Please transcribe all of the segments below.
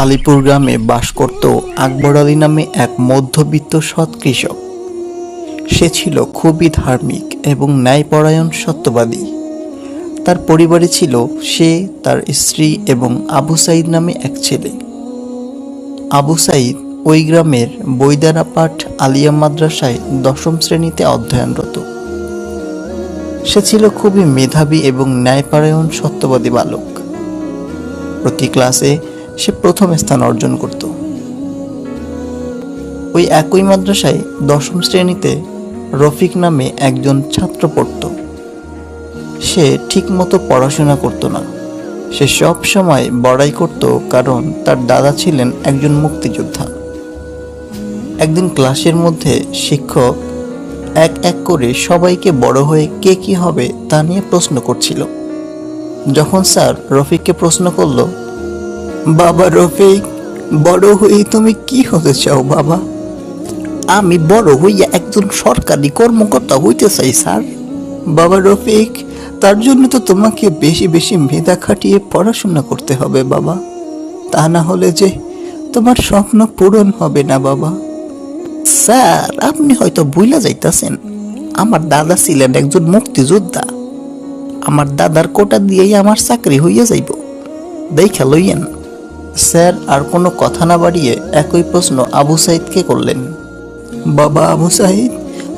আলিপুর গ্রামে বাস করত আকবর আলী নামে এক মধ্যবিত্ত সৎ কৃষক। সে ছিল খুবই ধার্মিক এবং ন্যায়পরায়ণ সত্যবাদী। তার পরিবারে ছিল সে, তার স্ত্রী এবং আবু সাইদ নামে এক ছেলে। আবু সাইদ ওই গ্রামের বৈদারাপাট আলিয়া মাদ্রাসায় দশম শ্রেণীতে অধ্যয়নরত। সে ছিল খুবই মেধাবী এবং ন্যায়পরায়ণ সত্যবাদী বালক। প্রতি ক্লাসে সে প্রথম স্থান অর্জন করত। ওই একই মাদ্রাসায় দশম শ্রেণীতে রফিক নামে একজন ছাত্র পড়ত। সে ঠিকমতো পড়াশোনা করত না। সে সব সময় বড়াই করত কারণ তার দাদা ছিলেন একজন মুক্তিযোদ্ধা। একদিন ক্লাসের মধ্যে শিক্ষক এক এক করে সবাইকে বড় হয়ে কে কি হবে তা নিয়ে প্রশ্ন করছিল। যখন স্যার রফিককে প্রশ্ন করল বাবা রফিক, বড় হয়ে তুমি কি হতে চাও বাবা? আমি বড় হইয়া একজন সরকারি কর্মকর্তা হইতে চাই, স্যার। বাবা রফিক, তার জন্য তো তোমাকে বেশি বেশি মেধা খাটিয়ে পড়াশোনা করতে হবে বাবা। তা না হলে যে তোমার স্বপ্ন পূরণ হবে না বাবা। স্যার, আপনি হয়তো ভুলা যাইতাছেন। আমার দাদা ছিলেন একজন মুক্তিযোদ্ধা। আমার দাদার কোটা দিয়েই আমার চাকরি হইয়া যাইব। দেখা লইয়েন। স্যার, আর কোনো কথা না বাড়িয়ে একই প্রশ্ন আবু সাইদকে করলেন। বাবা আবু সাইদ,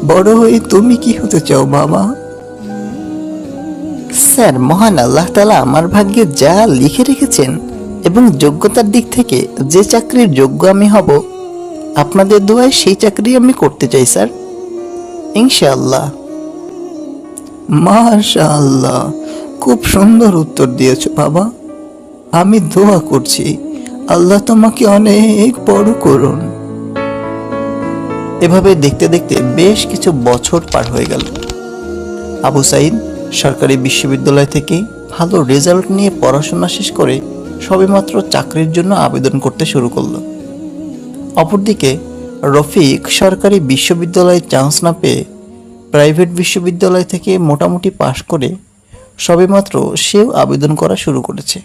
বড় হয়ে তুমি কি হতে চাও বাবা? স্যার, মহান আল্লাহ তালা আমার ভাগ্যে যা লিখে রেখেছেন এবং যোগ্যতার দিক থেকে যে চাকরির যোগ্য আমি হব, আপনাদের দোয়ায় সেই চাকরি আমি করতে চাই, স্যার। ইনশাআল্লাহ। মাশাআল্লাহ, খুব সুন্দর উত্তর দিয়েছ বাবা। আমি দোয়া করছি। আল্লাহ তোমাকে অনেক বড় করুন। এভাবে দেখতে দেখতে বেশ কিছু বছর পার হয়ে গেল। আবু সাইদ সরকারি বিশ্ববিদ্যালয় থেকে ভালো রেজাল্ট নিয়ে পড়াশোনা শেষ করে সবেমাত্র চাকরির জন্য আবেদন করতে শুরু করল। অপরদিকে রফিক সরকারি বিশ্ববিদ্যালয়ে চান্স না পেয়ে প্রাইভেট বিশ্ববিদ্যালয় থেকে মোটামুটি পাশ করে সবেমাত্র সেও আবেদন করা শুরু করেছে।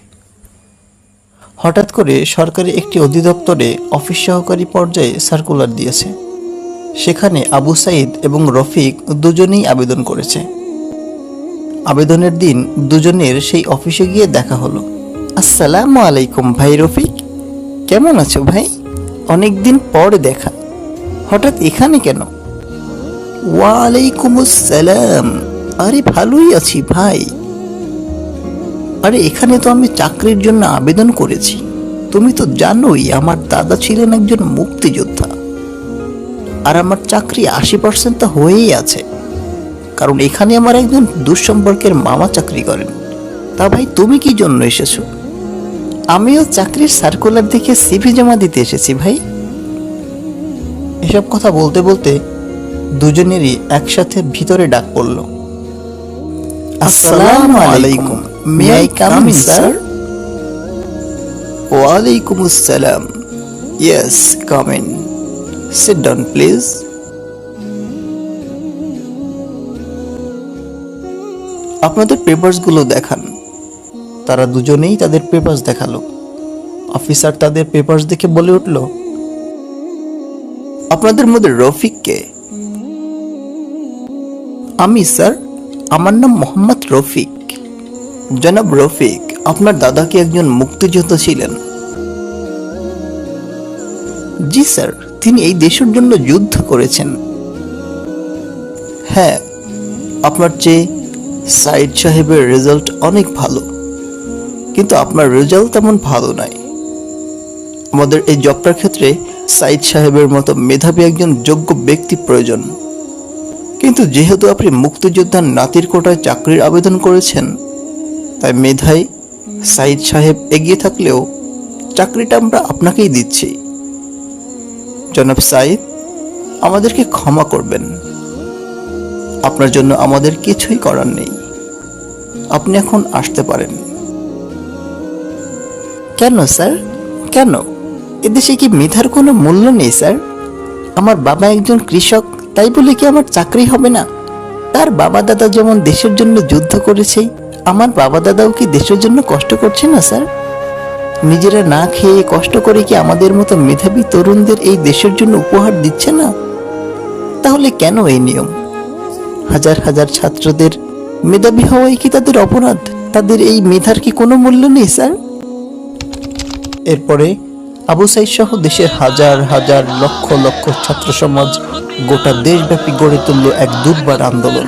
হঠাৎ করে সরকারি একটি অধিদপ্তরে অফিস সহকারী পর্যায়ে সার্কুলার দিয়েছে। সেখানে আবু সাইদ এবং রফিক দুজনেই আবেদন করেছে। আবেদনের দিন দুজনের সেই অফিসে গিয়ে দেখা হলো। আসসালামু আলাইকুম ভাই রফিক, কেমন আছো ভাই? অনেক দিন পরে দেখা। হঠাৎ এখানে কেন? ওয়ালাইকুম আসসালাম আরে ভালোই আছি ভাই। আরে এখানে তো আমি চাকরির জন্য আবেদন করেছি। তুমি তো জানোই আমার দাদা ছিলেন একজন মুক্তিযোদ্ধা। আর আমার চাকরি আশি পার্সেন্ট তো হয়েই আছে। কারণ এখানে আমার একজন দুঃসম্পর্কের মামা চাকরি করেন। তা ভাই, তুমি কি জন্য এসেছ? আমিও চাকরির সার্কুলার দেখে সিভি জমা দিতে এসেছি ভাই। এসব কথা বলতে বলতে দুজনেরই একসাথে ভিতরে ডাক পড়ল। আসসালামু আলাইকুম। May I come in sir ওয়ালাইকুম আসসালাম yes come in sit down please আপনাদের পেপারসগুলো দেখান। তারা দুজনেই তাদের পেপারস দেখাল। অফিসার তাদের পেপারস দেখে বলে উঠল আপনাদের মধ্যে রফিককে আমি স্যার আমার নাম মোহাম্মদ রফিক। জনাব রফিক, আপনার দাদা কি একজন মুক্তিযোদ্ধা ছিলেন? জি স্যার, তিনি এই দেশের জন্য যুদ্ধ করেছেন। হ্যাঁ আপনার চেয়ে সাইদ সাহেবের রেজাল্ট অনেক ভালো। কিন্তু আপনার রেজাল্ট তেমন ভালো নয় আমাদের এই জবটার ক্ষেত্রে সাইদ সাহেবের মতো মেধাবী একজন যোগ্য ব্যক্তি প্রয়োজন। কিন্তু যেহেতু আপনি মুক্তিযোদ্ধার নাতির কোটায় চাকরির আবেদন করেছেন তাই মেধাই সাইদ সাহেব এগিয়ে থাকলেও চাকরিটা আমরা আপনাকেই দিচ্ছি। জনাব সাইদ আমাদেরকে ক্ষমা করবেন। আপনার জন্য আমাদের কিছুই করার নেই। আপনি এখন আসতে পারেন। কেন, স্যার? কেন? এদেশে কি মেধার কোনো মূল্য নেই, স্যার? আমার বাবা একজন কৃষক, তাই বলে কি আমার চাকরি হবে না? তার বাবা দাদা যেমন দেশের জন্য যুদ্ধ করেছে আমার বাবা দাদাও কি দেশের জন্য কষ্ট করছে না, স্যার? নিজেরা না খেয়ে কষ্ট করে কি আমাদের মতো মেধাবী তরুণদের এই দেশের জন্য উপহার দিচ্ছে না? তাহলে কেন এই নিয়ম? হাজার হাজার ছাত্রদের মেধাবী হওয়াই কি তাদের অপরাধ? তাদের এই মেধার কি কোনো মূল্য নেই, স্যার? এরপরে আবু সাইদ সহ দেশের হাজার হাজার লক্ষ লক্ষ ছাত্র সমাজ গোটা দেশব্যাপী গড়ে তুলল এক দুর্বার আন্দোলন।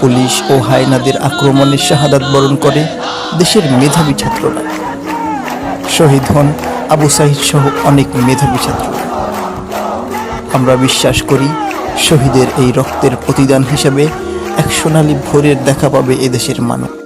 পুলিশ ও হায়নাদের আক্রমণে শাহাদাত বরণ করে দেশের মেধাবী ছাত্ররা। শহীদ হন আবু সাইদ সহ অনেক মেধাবী ছাত্র। আমরা বিশ্বাস করি শহীদের এই রক্তের প্রতিদান হিসেবে এক সোনালী ভোরের দেখা পাবে এদেশের মানুষ।